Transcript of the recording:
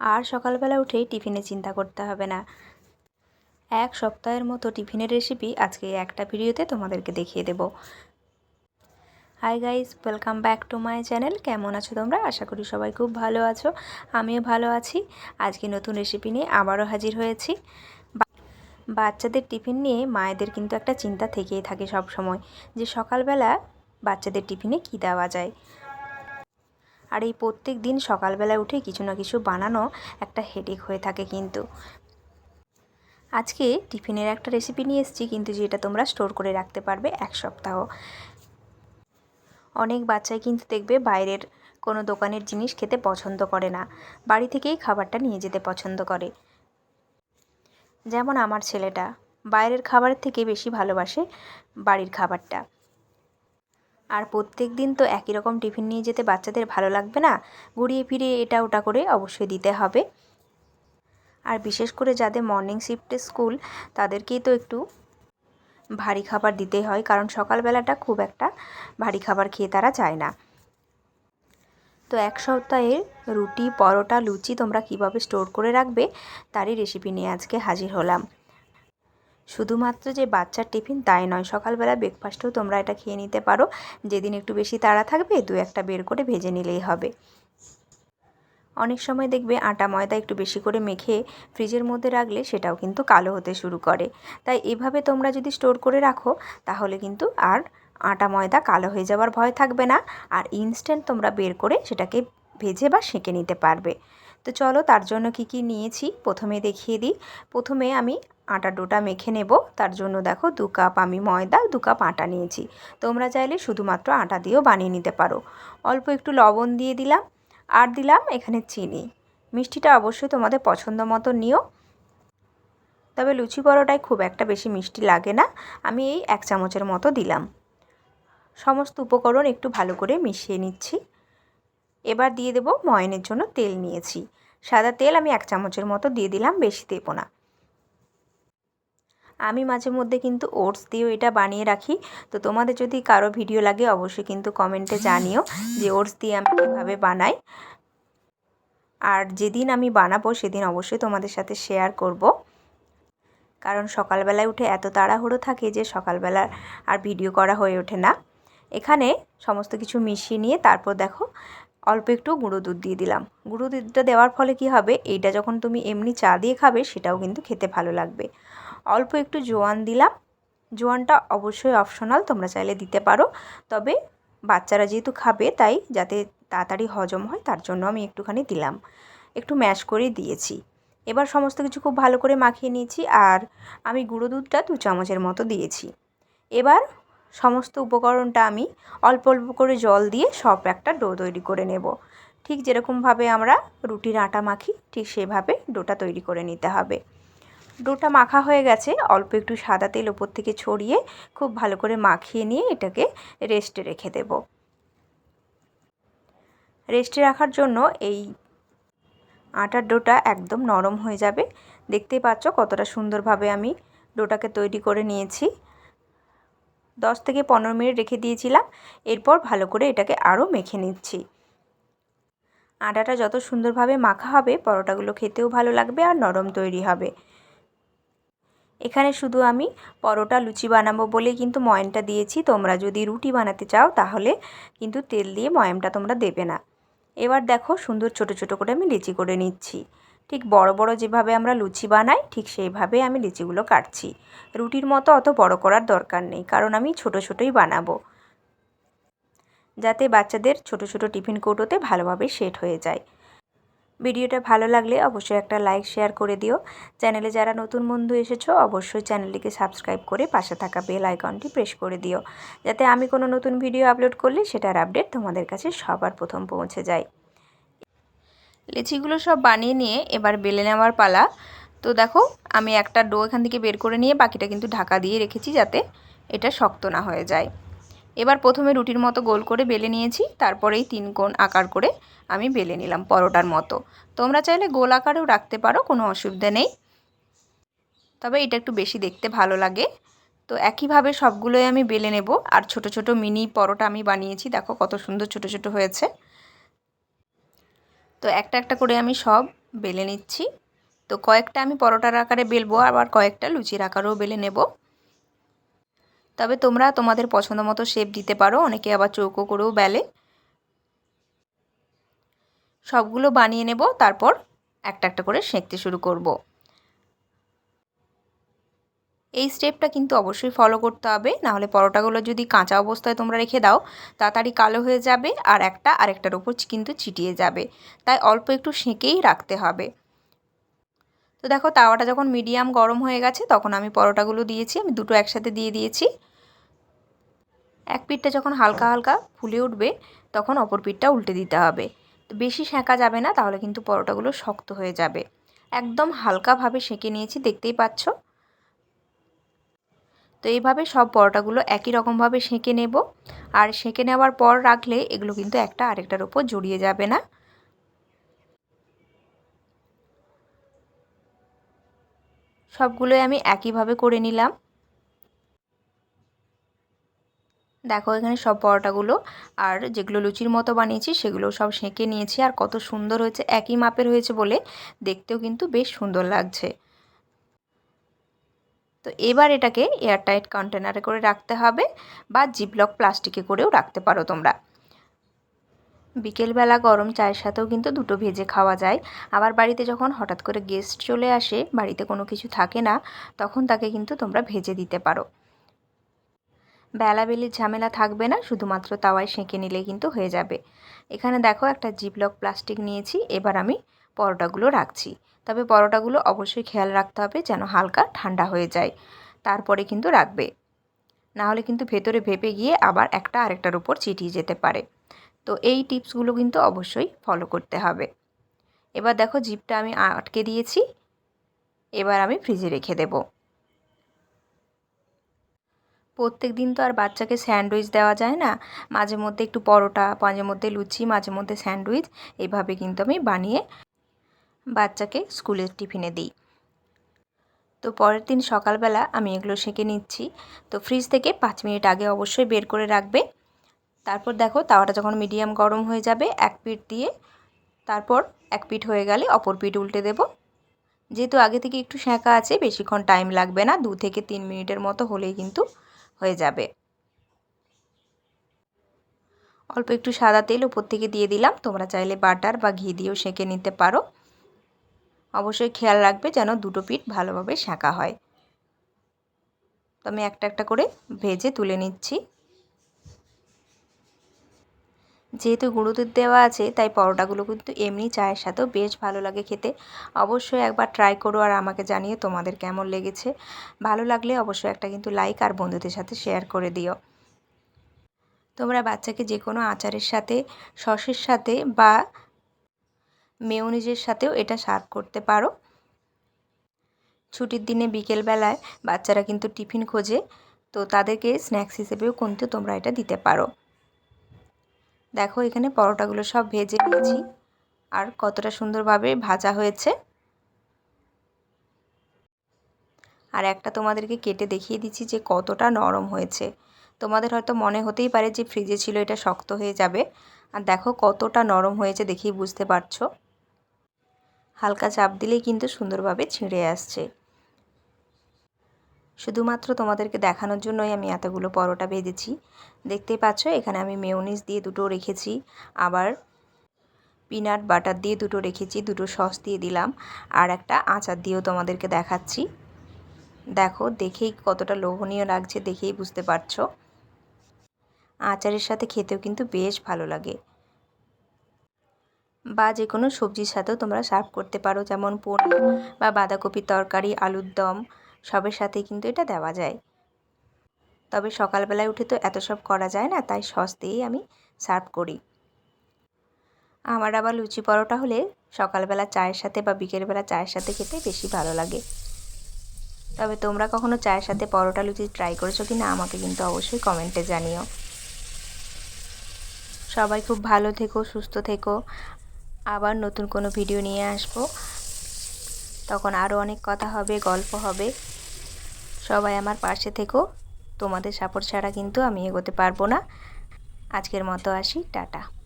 আর সকালবেলা উঠেই টিফিনে চিন্তা করতে হবে না। এক সপ্তাহের মতো টিফিনের রেসিপি আজকে একটা ভিডিওতে তোমাদেরকে দেখিয়ে দেব। Hi guys welcome back to my channel কেমন আছো তোমরা? আশা করি সবাই খুব ভালো আছো। আমিও ভালো আছি। আজকে নতুন রেসিপি নিয়ে আবারও হাজির হয়েছি। বাচ্চাদের টিফিন নিয়ে মায়েদের কিন্তু একটা চিন্তা থেকেই থাকে সব সময় যে সকালবেলা বাচ্চাদের টিফিনে কী দেওয়া যায়। আর এই প্রত্যেক দিন সকালবেলায় উঠে কিছু না কিছু বানানো একটা হেডেক হয়ে থাকে কিন্তু। আজকে টিফিনের একটা রেসিপি নিয়ে এসেছি কিন্তু যেটা তোমরা স্টোর করে রাখতে পারবে এক সপ্তাহ। অনেক বাচ্চাই কিন্তু দেখবে বাইরের কোনো দোকানের জিনিস খেতে পছন্দ করে না। বাড়ি থেকেই খাবারটা নিয়ে যেতে পছন্দ করে। যেমন আমার ছেলেটা, বাইরের খাবারের থেকে বেশি ভালোবাসে বাড়ির খাবারটা। আর প্রত্যেক দিন তো একই রকম টিফিন নিয়ে যেতে বাচ্চাদের ভালো লাগবে না। ঘুরিয়ে ফিরিয়ে এটা ওটা করে অবশ্যই দিতে হবে। আর বিশেষ করে যাদের মর্নিং শিফটে স্কুল তাদেরকেই তো একটু ভারী খাবার দিতে হয়, কারণ সকালবেলাটা খুব একটা ভারী খাবার খেয়ে তারা চায় না। তো এক সপ্তাহে রুটি, পরোটা, লুচি তোমরা কীভাবে স্টোর করে রাখবে, তারই রেসিপি নিয়ে আজকে হাজির হলাম। শুধুমাত্র যে বাচ্চার টিফিন তাই নয়, সকালবেলা ব্রেকফাস্টেও তোমরা এটা খেয়ে নিতে পারো। যেদিন একটু বেশি তাড়া থাকবে, দু একটা বের করে ভেজে নিলেই হবে। অনেক সময় দেখবে আটা ময়দা একটু বেশি করে মেখে ফ্রিজের মধ্যে রাখলে সেটাও কিন্তু কালো হতে শুরু করে। তাই এভাবে তোমরা যদি স্টোর করে রাখো, তাহলে কিন্তু আর আটা ময়দা কালো হয়ে যাওয়ার ভয় থাকবে না। আর ইনস্ট্যান্ট তোমরা বের করে সেটাকে ভেজে বা সেঁকে নিতে পারবে। তো চলো তার জন্য কি কি নিয়েছি, প্রথমে দেখিয়ে দিই। প্রথমে আমি আটা ডোটা মেখে নেব। তার জন্য দেখো দু কাপ আমি ময়দা, দু কাপ আটা নিয়েছি। তোমরা চাইলে শুধুমাত্র আটা দিয়েও বানিয়ে নিতে পারো। অল্প একটু লবণ দিয়ে দিলাম। আর দিলাম এখানে চিনি। মিষ্টিটা অবশ্যই তোমাদের পছন্দ মতো নিও। তবে লুচি পরোটায় খুব একটা বেশি মিষ্টি লাগে না। আমি এই এক চামচের মতো দিলাম। সমস্ত উপকরণ একটু ভালো করে মিশিয়ে নিচ্ছি। এবার দিয়ে দেব ময়নের জন্য তেল নিয়েছি। সাদা তেল আমি এক চামচের মতো দিয়ে দিলাম, বেশি দেবো না। আমি মাঝে মধ্যে কিন্তু ওটস দিয়েও এটা বানিয়ে রাখি। তো তোমাদের যদি কারও ভিডিও লাগে, অবশ্যই কিন্তু কমেন্টে জানিও যে ওটস দিয়ে আমি কীভাবে বানাই। আর যেদিন আমি বানাবো, সেদিন অবশ্যই তোমাদের সাথে শেয়ার করব। কারণ সকালবেলায় উঠে এত তাড়াহুড়ো থাকে যে সকালবেলা আর ভিডিও করা হয়ে ওঠে না। এখানে সমস্ত কিছু মিশিয়ে নিয়ে তারপর দেখো, অল্প একটু গুঁড়ো দুধ দিয়ে দিলাম। গুঁড়ো দুধটা দেওয়ার ফলে কি হবে, এইটা যখন তুমি এমনি চা দিয়ে খাবে, সেটাও কিন্তু খেতে ভালো লাগবে। অল্প একটু জোয়ান দিলাম। জোয়ানটা অবশ্যই অপশনাল তোমরা চাইলে দিতে পারো। তবে বাচ্চারা যেহেতু খাবে, তাই যাতে তাড়াতাড়ি হজম হয়, তার জন্য আমি একটুখানি দিলাম। একটু ম্যাশ করে দিয়েছি। এবার সমস্ত কিছু খুব ভালো করে মাখিয়ে নিয়েছি আর আমি গুঁড়ো দুধটা দু চামচের মতো দিয়েছি। এবার সমস্ত উপকরণটা আমি অল্প অল্প করে জল দিয়ে সব একটা ডো তৈরি করে নেব। ঠিক যেরকমভাবে আমরা রুটির আটা মাখি, ঠিক সেভাবে ডোটা তৈরি করে নিতে হবে। ডোটা মাখা হয়ে গেছে। অল্প একটু সাদা তেল ওপর থেকে ছড়িয়ে খুব ভালো করে মাখিয়ে নিয়ে এটাকে রেস্টে রেখে দেব। রেস্টে রাখার জন্য এই আটার ডোটা একদম নরম হয়ে যাবে। দেখতেই পাচ্ছ কতটা সুন্দরভাবে আমি ডোটাকে তৈরি করে নিয়েছি। দশ থেকে পনেরো মিনিট রেখে দিয়েছিলাম। এরপর ভালো করে এটাকে আরও মেখে নিচ্ছি। আটাটা যত সুন্দরভাবে মাখা হবে, পরোটাগুলো খেতেও ভালো লাগবে আর নরম তৈরি হবে। এখানে শুধু আমি পরোটা, লুচি বানাবো বলে কিন্তু ময়মটা দিয়েছি। তোমরা যদি রুটি বানাতে চাও, তাহলে কিন্তু তেল দিয়ে ময়মটা তোমরা দেবে না। এবার দেখো সুন্দর ছোট ছোট করে আমি লিচি করে নিচ্ছি। ঠিক বড় বড় যেভাবে আমরা লুচি বানাই, ঠিক সেইভাবে আমি লিচিগুলো কাটছি। রুটির মতো অত বড় করার দরকার নেই, কারণ আমি ছোট, ছোটই বানাবো। যাতে বাচ্চাদের ছোট ছোট টিফিন কৌটোতে ভালোভাবে সেট হয়ে যায়। ভিডিওটা ভালো লাগলে অবশ্যই একটা লাইক, শেয়ার করে দিও। চ্যানেলে যারা নতুন বন্ধু এসেছ, অবশ্যই চ্যানেলটিকে সাবস্ক্রাইব করে পাশে থাকা বেল আইকনটি প্রেস করে দিও। যাতে আমি কোনো নতুন ভিডিও আপলোড করলে সেটার আপডেট তোমাদের কাছে সবার প্রথম পৌঁছে যায়। লিচিগুলো সব বানিয়ে নিয়ে এবার বেলে নেওয়ার পালা। তো দেখো, আমি একটা ডো এখান থেকে বের করে নিয়ে বাকিটা কিন্তু ঢাকা দিয়ে রেখেছি যাতে এটা শক্ত না হয়ে যায়। এবার প্রথমে রুটির মতো গোল করে বেলে নিয়েছি, তারপরেই তিন কোণ আকার করে আমি বেলে নিলাম পরোটার মতো। তোমরা চাইলে গোল আকারেও রাখতে পারো, কোনো অসুবিধা নেই। তবে এটা একটু বেশি দেখতে ভালো লাগে। তো একইভাবে সবগুলোই আমি বেলে নেব, আর ছোট ছোট মিনি পরোটা আমি বানিয়েছি, দেখো কত সুন্দর ছোট ছোট হয়েছে। তো একটা একটা করে আমি সব বেলে নিচ্ছি। তো কয়েকটা আমি পরোটার আকারে বেলবো, আবার কয়েকটা লুচির আকারেও বেলে নেব। তবে তোমরা তোমাদের পছন্দ মতো শেপ দিতে পারো। অনেকে আবার চৌকো করেও বেলে। সবগুলো বানিয়ে নেব, তারপর একটা একটা করে সেঁকতে শুরু করব। এই স্টেপটা কিন্তু অবশ্যই ফলো করতে হবে, নাহলে পরোটাগুলো যদি কাঁচা অবস্থায় তোমরা রেখে দাও, তাড়াতাড়ি কালো হয়ে যাবে আর একটা আরেকটার উপর কিন্তু চিটিয়ে যাবে। তাই অল্প একটু সেঁকেই রাখতে হবে। তো দেখো তাওয়াটা যখন মিডিয়াম গরম হয়ে গেছে, তখন আমি পরোটাগুলো দিয়েছি, আমি দুটো একসাথে দিয়ে দিয়েছি। এক পিঠটা যখন হালকা হালকা ফুলে উঠবে, তখন অপর পিঠটা উল্টে দিতে হবে। তো বেশি সেঁকা যাবে না, তাহলে কিন্তু পরোটাগুলো শক্ত হয়ে যাবে। একদম হালকাভাবে সেঁকে নিয়েছি, দেখতেই পাচ্ছ? তো এইভাবে সব পরোটাগুলো একই রকমভাবে সেঁকে নেব। আর সেঁকে নেওয়ার পর রাখলে এগুলো কিন্তু একটা আরেকটার ওপর জড়িয়ে যাবে না। সবগুলোই আমি একইভাবে করে নিলাম। দেখো এখানে সব পরোটাগুলো আর যেগুলো লুচির মতো বানিয়েছি সেগুলো সব সেঁকে নিয়েছি আর কত সুন্দর হয়েছে, একই মাপের হয়েছে বলে দেখতেও কিন্তু বেশ সুন্দর লাগছে। তো এবার এটাকে এয়ারটাইট কন্টেনারে করে রাখতে হবে বা জিপলক প্লাস্টিকে করেও রাখতে পারো তোমরা। বিকেলবেলা গরম চায়ের সাথেও কিন্তু দুটো ভেজে খাওয়া যায়। আবার বাড়িতে যখন হঠাৎ করে গেস্ট চলে আসে, বাড়িতে কোনো কিছু থাকে না, তখন তাকে কিন্তু তোমরা ভেজে দিতে পারো। বেলাবেলির ঝামেলা থাকবে না, শুধুমাত্র তাওয়ায় সেঁকে নিলে কিন্তু হয়ে যাবে। এখানে দেখো একটা জিপলক প্লাস্টিক নিয়েছি, এবার আমি পরোটাগুলো রাখছি। তবে পরোটাগুলো অবশ্যই খেয়াল রাখতে হবে যেন হালকা ঠান্ডা হয়ে যায়। তারপরে কিন্তু রাখবে। না হলে কিন্তু ভেতরে ভেপে গিয়ে আবার একটা আরেকটার উপর চিটিয়ে যেতে পারে। তো এই টিপসগুলো কিন্তু অবশ্যই ফলো করতে হবে। এবার দেখো জিপটা আমি আটকে দিয়েছি। এবার আমি ফ্রিজে রেখে দেব। প্রত্যেক দিন তো আর বাচ্চাকে স্যান্ডউইচ দেওয়া যায় না। মাঝে মধ্যে একটু পরোটা, মাঝে মধ্যে লুচি, মাঝে মধ্যে স্যান্ডউইচ এইভাবে কিন্তু আমি বানিয়ে বাচ্চাকে স্কুলের টিফিনে দিই। তো পরের দিন সকালবেলা আমি এগুলো সেঁকে নিচ্ছি। তো ফ্রিজ থেকে পাঁচ মিনিট আগে অবশ্যই বের করে রাখবে। তারপর দেখো তাওয়াটা যখন মিডিয়াম গরম হয়ে যাবে, এক পিঠ দিয়ে তারপর এক পিঠ হয়ে গেলে অপর পিঠ উল্টে দেব। যেহেতু আগে থেকে একটু সেঁকা আছে, বেশিক্ষণ টাইম লাগবে না, দু থেকে তিন মিনিটের মতো হলেই কিন্তু হয়ে যাবে। অল্প একটু সাদা তেল উপর থেকে দিয়ে দিলাম, তোমরা চাইলে বাটার বা ঘি দিয়েও সেঁকে নিতে পারো। অবশ্যই খেয়াল রাখবে যেন দুটো পিঠ ভালোভাবে সেঁকা হয়। তো আমি একটা একটা করে ভেজে তুলে নিচ্ছি। যেহেতু গুঁড়ো দুধ দেওয়া আছে, তাই পরোটাগুলো কিন্তু এমনি চায়ের সাথেও বেশ ভালো লাগে খেতে। অবশ্যই একবার ট্রাই করো আর আমাকে জানিয়ে তোমাদের কেমন লেগেছে। ভালো লাগলে অবশ্যই একটা কিন্তু লাইক আর বন্ধুদের সাথে শেয়ার করে দিও। তোমরা বাচ্চাকে যে কোনো আচারের সাথে, সসের সাথে বা মেয়নিজের সাথেও এটা সার্ভ করতে পারো। ছুটির দিনে বিকেলবেলায় বাচ্চারা কিন্তু টিফিন খোঁজে, তো তাদেরকে স্ন্যাক্স হিসেবেও কিন্তু তোমরা এটা দিতে পারো। দেখো এখানে পরোটাগুলো সব ভেজে নিয়েছি। আর কতটা সুন্দরভাবে ভাজা হয়েছে। আর একটা তোমাদেরকে কেটে দেখিয়ে দিচ্ছি যে কতটা নরম হয়েছে। তোমাদের হয়তো মনে হতেই পারে যে ফ্রিজে ছিল, এটা শক্ত হয়ে যাবে। আর দেখো কতটা নরম হয়েছে দেখেই বুঝতে পারছ। হালকা চাপ দিলেই কিন্তু সুন্দরভাবে ছিঁড়ে আসছে। শুধুমাত্র তোমাদেরকে দেখানোর জন্যই আমি এতগুলো পরোটা ভেজেছি দেখতেই পাচ্ছ, এখানে আমি মেয়নিজ দিয়ে দুটো রেখেছি। আবার পিনাট বাটার দিয়ে দুটো রেখেছি, দুটো সস দিয়ে দিলাম। আর একটা আচার দিয়েও তোমাদেরকে দেখাচ্ছি। দেখো, দেখেই কতটা লোভনীয় লাগছে, দেখেই বুঝতে পারছ। আচারের সাথে খেতেও কিন্তু বেশ ভালো লাগে। বা যে কোনো সবজির সাথেও তোমরা সার্ভ করতে পারো, যেমন পনির বা বাঁধাকপির তরকারি, আলুর দম। সবের সাথেই কিন্তু এটা দেওয়া যায়। তবে সকালবেলায় উঠে তো এত সব করা যায় না, তাই সস দিয়েই আমি সার্ভ করি। আমার আবার লুচি পরোটা হলে সকালবেলা চায়ের সাথে বা বিকেলবেলা চায়ের সাথে খেতে বেশি ভালো লাগে। তবে তোমরা কখনো চায়ের সাথে পরোটা লুচি ট্রাই করেছ কি না আমাকে কিন্তু অবশ্যই কমেন্টে জানিও। সবাই খুব ভালো থেকো, সুস্থ থেকো। আবার নতুন কোনো ভিডিও নিয়ে আসব। তখন আরও অনেক কথা হবে, গল্প হবে। সবাই আমার পাশে থেকো। তোমাদের সাপোর্ট ছাড়া কিন্তু আমি এগোতে পারব না। আজকের মতো আসি, টাটা।